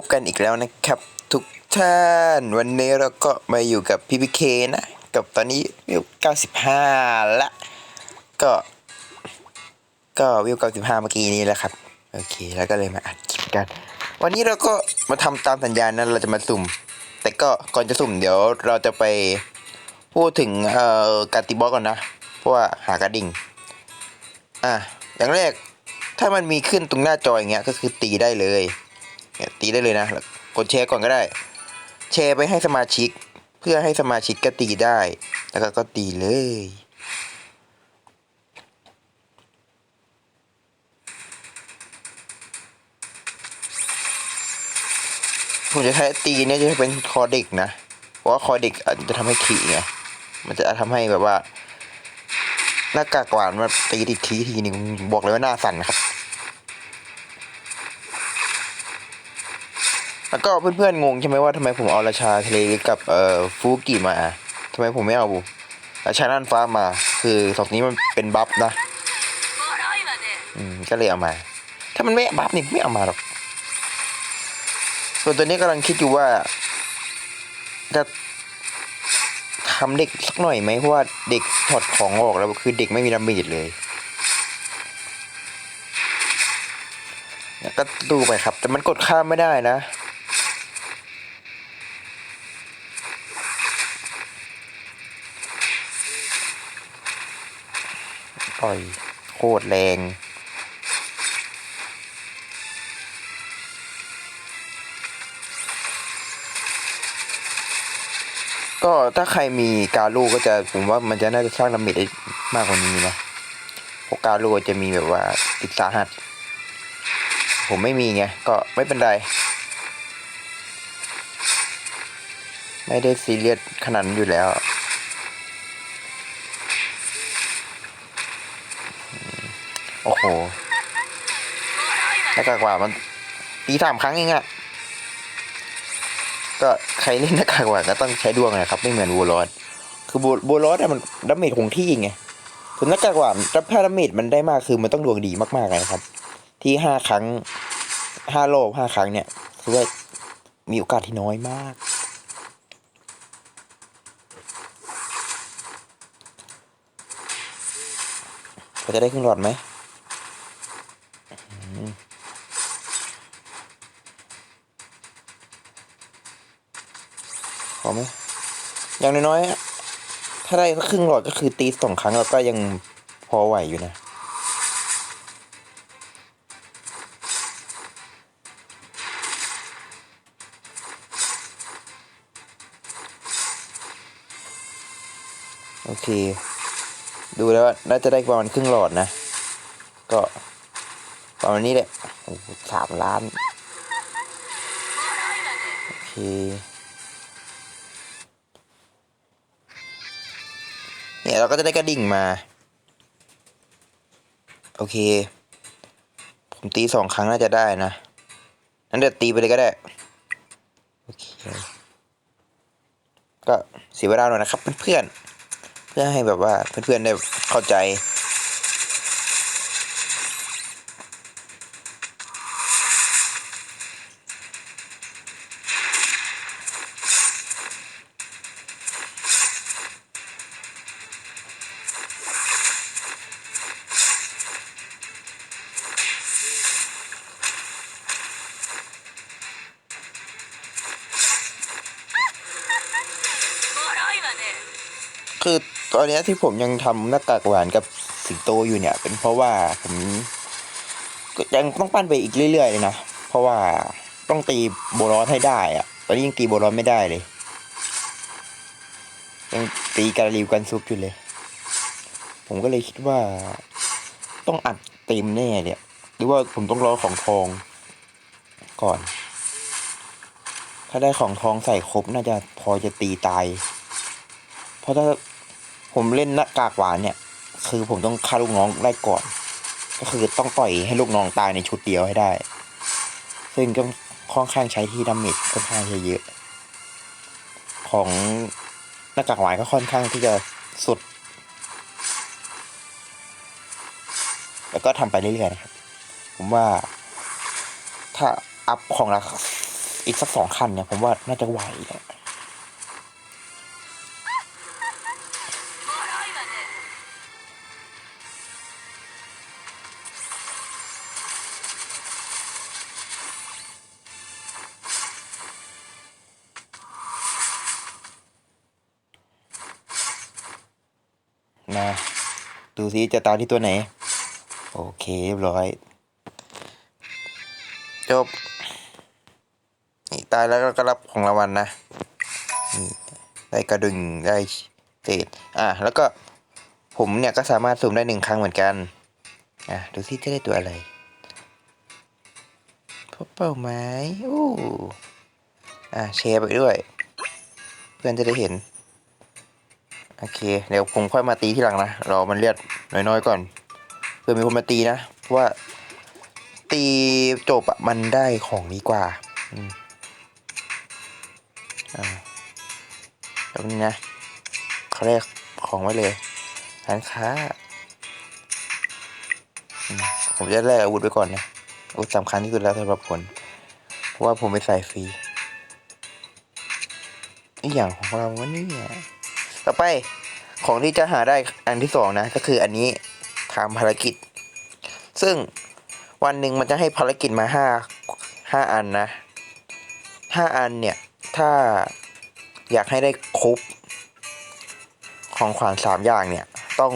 พบกันอีกแล้วนะครับ ทุกท่านวันนี้เราก็มาอยู่กับพี่พีเคนะ กับตอนนี้วิว 95 ละ ก็ ก็วิว 95 เมื่อกี้นี้แหละครับ โอเค แล้วก็เลยมาอัดคลิปกัน วันนี้เราก็มาทำตามสัญญานะเราจะมาสุ่ม แต่ก็ก่อนจะสุ่มเดี๋ยวเราจะไปพูดถึงเอ่อการตีบอสก่อนนะ เพราะว่าหากระดิ่ง อะอย่างแรกถ้ามันมีขึ้นตรงหน้าจออย่างเงี้ยก็คือตีได้เลย ตีได้เลยนะกดแชร์ก่อนก็ได้ แชร์ไปให้สมาชิก เพื่อให้สมาชิกก็ตีได้ แล้วก็ก็ตีเลยผมจะใช้ตีเนี่ยจะเป็นคอเด็กนะ เพราะว่าคอเด็กอาจจะทำให้ขี่ไง มันจะทำให้แบบว่า หน้ากากหวานมาตีติดทีทีนึงบอกเลยว่าหน้าสั่นครับ แล้วก็เพื่อนๆงงใช่ไหมว่าทำไมผมเอาราชาทะเลกับเอ่อฟูกิมาทำไมผมไม่เอาราชาน่านฟ้ามา คือสองนี้มันเป็นบัฟนะอืมก็เลยเอามา ถ้ามันไม่บัฟนี่ไม่เอามาหรอกส่วนตัวนี้กำลังคิดอยู่ว่า จะทำเด็กสักหน่อยไหมเพราะว่าเด็กถอดของออกแล้วคือเด็กไม่มีดาเมจเลยเนี่ยก็ดูไปครับ แต่มันกดข้ามไม่ได้นะ ต่อยโคตรแรง ก็ถ้าใครมีการลูก็จะผมว่ามันจะน่าจะสร้างดาเมจได้มากกว่านี้นะเพราะการลูจะมีแบบว่าติดสาหัส ผมไม่มีไงก็ไม่เป็นไร ไม่ได้ซีเรียสขนาดนั้นอยู่แล้ว โอ้โหหน้ากากหวานมันตีสามครั้งเองอะก็ใครเล่นหน้ากากหวานก็ต้องใช้ดวงนะครับ ไม่เหมือนบูรอดคือบูบูรอดอะมันดาเมจคงที่ไงส่วนหน้ากากหวานรับถ้าดาเมจมันได้มากคือมันต้องดวงดีมากๆนะครับ ที่ห้าครั้งห้ารอบห้าครั้งเนี่ยคือว่ามีโอกาสที่น้อยมาก เราจะได้ครึ่งหลอดไหม ไหมอย่างน้อยๆ ถ้าได้สักครึ่งหลอดก็คือตีสองครั้งแล้วก็ยังพอไหวอยู่นะโอเค ดูแล้วน่าจะได้ประมาณครึ่งหลอดนะ ก็ประมาณนี้แหละสามล้าน โอเค เนี่ยเราก็จะได้กระดิ่งมา โอเค ผมตีสองครั้งน่าจะได้นะนั้นเดี๋ยวตีไปเลยก็ได้ โอเค ก็เสียเวลาหน่อยนะครับเพื่อนๆเพื่อให้แบบว่าเพื่อนๆได้เข้าใจ คือตอนนี้ที่ผมยังทำหน้ากากหวานกับสิงโตอยู่เนี่ย เป็นเพราะว่าผมยังต้องปั้นไปอีกเรื่อยๆเลยนะเพราะว่าต้องตีโบรอสให้ได้อะตอนนี้ยังตีโบรอสไม่ได้เลย ยังตีการริวกันซุปอยู่เลย ผมก็เลยคิดว่าต้องอัดเต็มแน่เนี่ยหรือว่าผมต้องรอของทองก่อน ถ้าได้ของทองใส่ครบน่าจะพอจะตีตาย เพราะถ้า ผมเล่นหน้ากากหวานเนี่ย คือผมต้องฆ่าลูกน้องได้ก่อน ก็คือต้องต่อยให้ลูกน้องตายในชุดเดียวให้ได้ ซึ่งก็ค่อนข้างใช้ที่ดาเมจค่อนข้างจะเยอะของหน้ากากหวานก็ค่อนข้างที่จะสุด แล้วก็ทำไปเรื่อยๆนะครับ ผมว่า ถ้าอัพของราอีกสักสองคันเนี่ย ผมว่าน่าจะไหวแหละ ดูซิจะตามที่ตัวไหน โอเคเรียบร้อย จบ นี่ตายแล้วก็รับของรางวัลนะนี่ได้กระดึงได้เศษอะแล้วก็ผมเนี่ยก็สามารถสุ่มได้หนึ่งครั้งเหมือนกัน อะดูซิจะได้ตัวอะไรพบเป้าหมายโอ้อะแชร์ไปด้วย เพื่อนจะได้เห็น โอเค เดี๋ยวผมค่อยมาตีที่หลังนะรอมันเลือดน้อยๆก่อน เพื่อมีคนมาตีนะ เพราะว่าตีจบอะมันได้ของดีกว่า อืม อ่าแบบนี้นะเขาเรียกของไว้เลยร้านค้า ผมจะแลกอาวุธไว้ก่อนนะอาวุธสำคัญที่สุดแล้วสำหรับผลเพราะว่าผมไปใส่ฟรีอีกอย่างของเราวะเนี่ย ต่อไปของที่จะหาได้อันที่สองนะก็คืออันนี้ทำภารกิจ ซึ่งวันหนึ่งมันจะให้ภารกิจมาห้าห้าอันนะห้าอันเนี่ย ถ้าอยากให้ได้ครบของขวัญสามอย่างเนี่ย ต้อง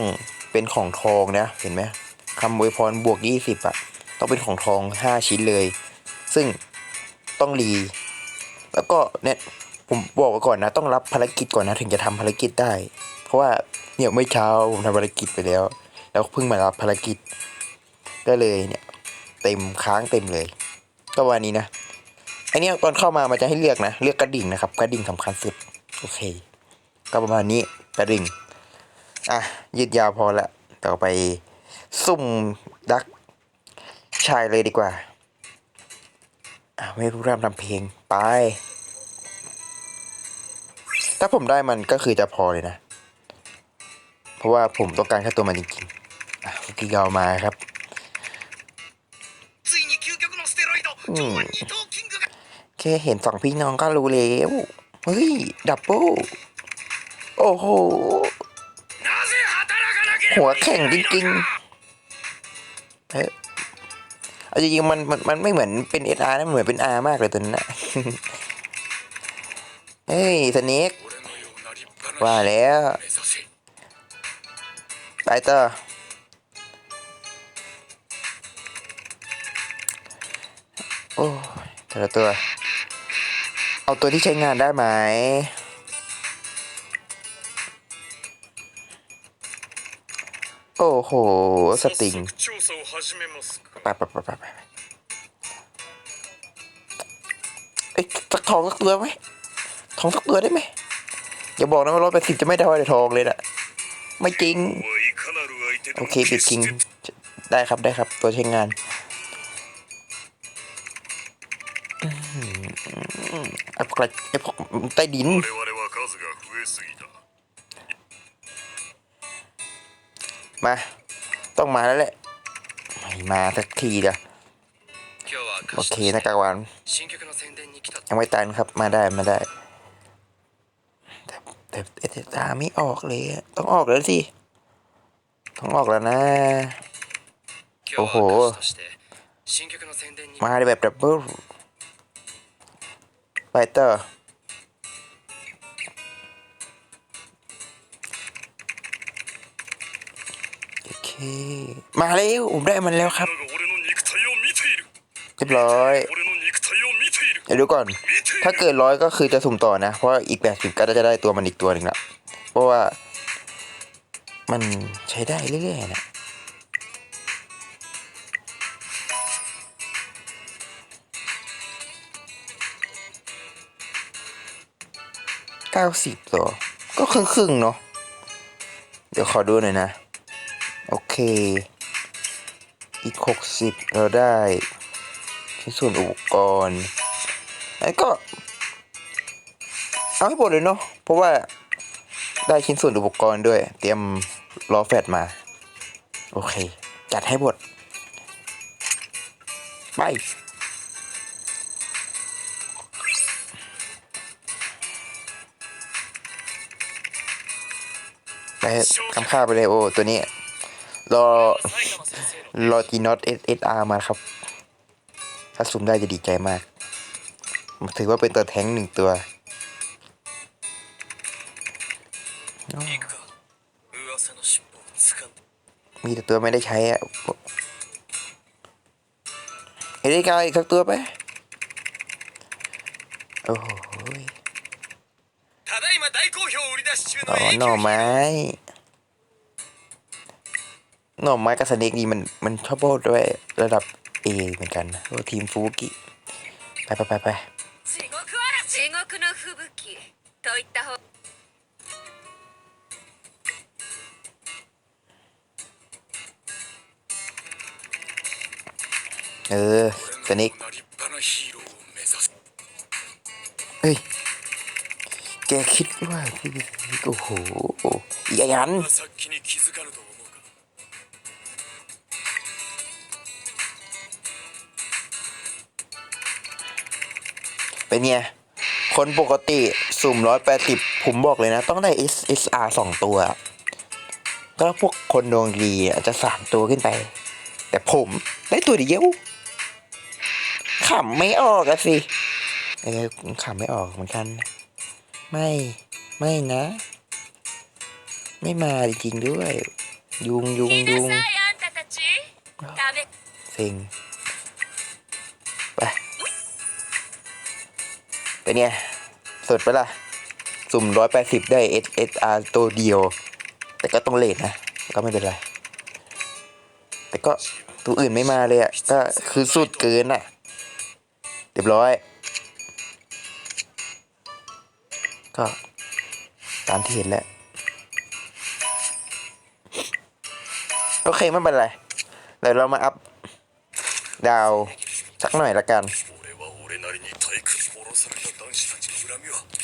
เป็นของทองนะ เห็นไหมคำอวยพรบวกยี่สิบอะต้องเป็นของทองห้าชิ้นเลย ซึ่งต้องรี แล้วก็เนี่ย ผมบอกก่อนนะ ต้องรับภารกิจก่อนนะ ถึงจะทำภารกิจได้ เพราะว่าเนี่ยเมื่อเช้าผมทำภารกิจไปแล้ว แล้วเพิ่งมารับภารกิจ ก็เลยเนี่ย เต็มค้างเต็มเลย ก็วันนี้นะอันนี้ตอนเข้ามามันจะให้เลือกนะ เลือกกระดิ่งนะครับ กระดิ่งสำคัญสุด โอเค ก็ประมาณนี้กระดิ่ง อะยืดยาวพอละต่อไปซุ่มดักชายเลยดีกว่า อะไม่รู้รำทำเพลงไปาผมได้มันก็คือจะพอเลยนะ เพราะว่าผมต้องการแค่ตัวมันจริงๆคุกิเกามาครับแค่เห็นสองพี่น้องก็รู้แล้ว เฮ้ย ดับเบิลโอ้โห หัวแข็งจริงๆเฮ้ยจริงๆมันมันมันไม่เหมือนเป็นเอสอาร์นะเหมือนเป็นอาร์มากเลยตัวนั้นนะเฮ้ยสเน็ก ว่าแล้ว ไปต่อโอ้แต่ละตัว เอาตัวที่ใช้งานได้ไหม โอ้โห สติงไปไปไปไปไอซักทองสักตัวไหมทองสักตัวได้ไหม อย่าบอกนะว่ารถไปสิบจะไม่ได้ไอยทองเลยนะไม่จริง โอเคปิดคิง ได้ครับได้ครับ ตัวใช้งานไอ้พวกไอ้พวกใต้ดินมา ต้องมาแล้วแหละ ไม่มาสักทีเดียโอเคนะกาวานยังไม่ตันครับมาได้มาได้ แต่ตาไม่ออกเลยต้องออกแล้วสิต้องออกแล้วนะ โอ้โห มาแบบดับเบิลไปต่อโอเค มาแล้วผมได้มันแล้วครับ เรียบร้อยเดี๋ยวดูก่อน ถ้าเกิดร้อยก็คือจะสุ่มต่อนะ เพราะอีกแปดสิบก็จะได้ตัวมันอีกตัวหนึ่งละ เพราะว่ามันใช้ได้เรื่อยๆนะเก้าสิบตัว ก็ครึ่งครึ่งๆเนาะ เดี๋ยวขอดูหน่อยนะ โอเค อีกหกสิบเราได้ชิ้นส่วนอุปกรณ์แล้วก็ ทั้งหมดเลยเนาะเพราะว่าได้ชิ้นส่วนอุปกรณ์ด้วย เตรียมล้อแฟดมา โอเค จัดให้หมดไปไปคำค่าไปเลยโอ้ตัวนี้ รอ รอจีนอตเอสเอสอาร์มาครับ ถ้าซูมได้จะดีใจมาก ถือว่าเป็นตัวแท้งหนึ่งตัว มีแต่ตัวไม่ได้ใช้อะเอ็ดกาวอีกสักตัวไป โอ้โหต่อหน่อไม้ หน่อไม้กับสเนกนี่มันมันชอบโบดด้วยระดับเอเหมือนกันโอ้ทีมฟูกิไปไปไปไป เออสนิกเฮ้ย แกคิดว่าพี่โอ้โหยันเป็นไงคนปกติสุ่มร้อยแปดสิบผมบอกเลยนะ ต้องได้ SSR สองตัว ก็พวกคนดวงดีอาจจะสามตัวขึ้นไป แต่ผมได้ตัวเดียว ขำไม่ออกอะสิเออขำไม่ออกเหมือนกัน ไม่ไม่นะ ไม่มาจริงด้วย ยุงยุงยุงสิ่งไปแต่เนไยสดไปละสุ่มร้อยแปดสิบได้ H S R ตัวเดียว แต่ก็ต้องเลทนะ ก็ไม่เป็นไร แต่ก็ตัวอื่นไม่มาเลยอะ่ะ ก็คือสุดเกินอะ่ะ เรียบร้อย ก็ตามที่เห็นแหละ โอเค ไม่เป็นไร เดี๋ยวเรามาอัพ ดาว สักหน่อยละกัน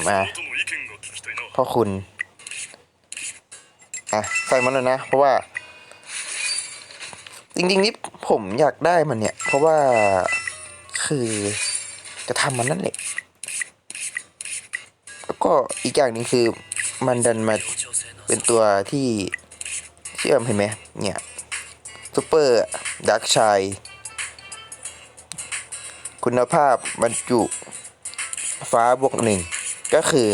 มาพ่อคุณ อะ ใส่มันเลยนะ เพราะว่า จริงๆนี่ผมอยากได้มันเนี่ย เพราะว่าคือ จะทำมันนั่นแหละ แล้วก็อีกอย่างหนึ่งคือมันดันมาเป็นตัวที่เชื่อมเห็นไหมเนี่ยซูเปอร์ดักชัยคุณภาพบรรจุฟ้าบวกหนึ่งก็คือ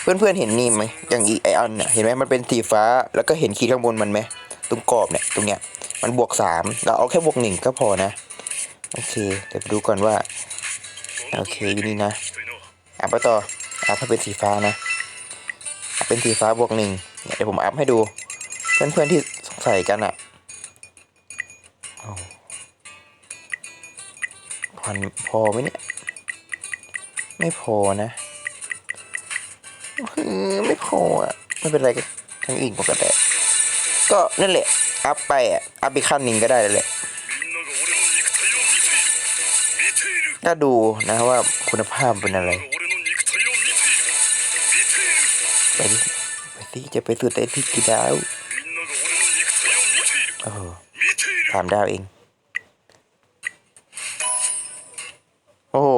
เพื่อนๆเห็นนี่ไหมอย่างอีไอออนเห็นไหมมันเป็นสีฟ้าแล้วก็เห็นขีดข้างบนมันไหมตรงกรอบเนี่ยตรงเนี้ยมันบวกสามเราเอาแค่บวกหนึ่งก็พอนะ โอเค เดี๋ยวดูก่อนว่า โอเคอยู่นี่นะ อัพไปต่อ อัพให้เป็นสีฟ้านะ เป็นสีฟ้าบวกหนึ่งเดี๋ยวผมอัพให้ดู เพื่อนเพื่อนที่สงสัยกันอะ่ะพันพอไหมเนี่ย ไม่พอนะอไม่พออะ ไม่เป็นไรกันทั้งอีกปกติก็นั่นแหละ อัพไปอะ อัพไปขั้นหนึ่งก็ได้เลย น่าดูนะว่าคุณภาพเป็นอะไรไปไปสิจะไปสุดได้ที่กี่ดาวถามดาวเอง โอ้โห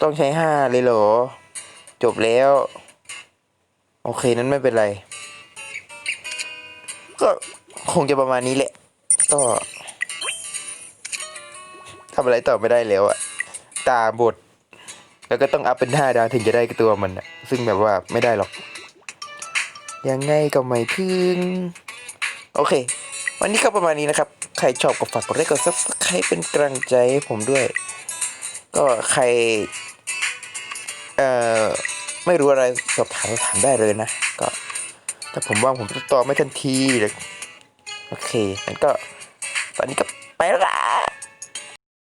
ต้องใช้ห้าเลยเหรอ จบแล้ว โอเคนั้นไม่เป็นไร ก็คงจะประมาณนี้แหละ ก็ ทำอะไรต่อไม่ได้แล้วอะตาบท แล้วก็ต้องอัพเป็นห้าดาวถึงจะได้ตัวมันอะซึ่งแบบว่าไม่ได้หรอก ยังไงก็ไม่ถึง โอเค วันนี้ก็ประมาณนี้นะครับ ใครชอบก็ฝากกดไลค์กดซับสไครป์เป็นกำลังใจให้ผมด้วย ก็ใคร เอ่อ ไม่รู้อะไรสอบถามถามได้เลยนะ ก็ถ้าผมว่างผมจะตอบไม่ทันทีเลยโอเคงั้นก็ ตอนนี้ก็ไปแล้วละ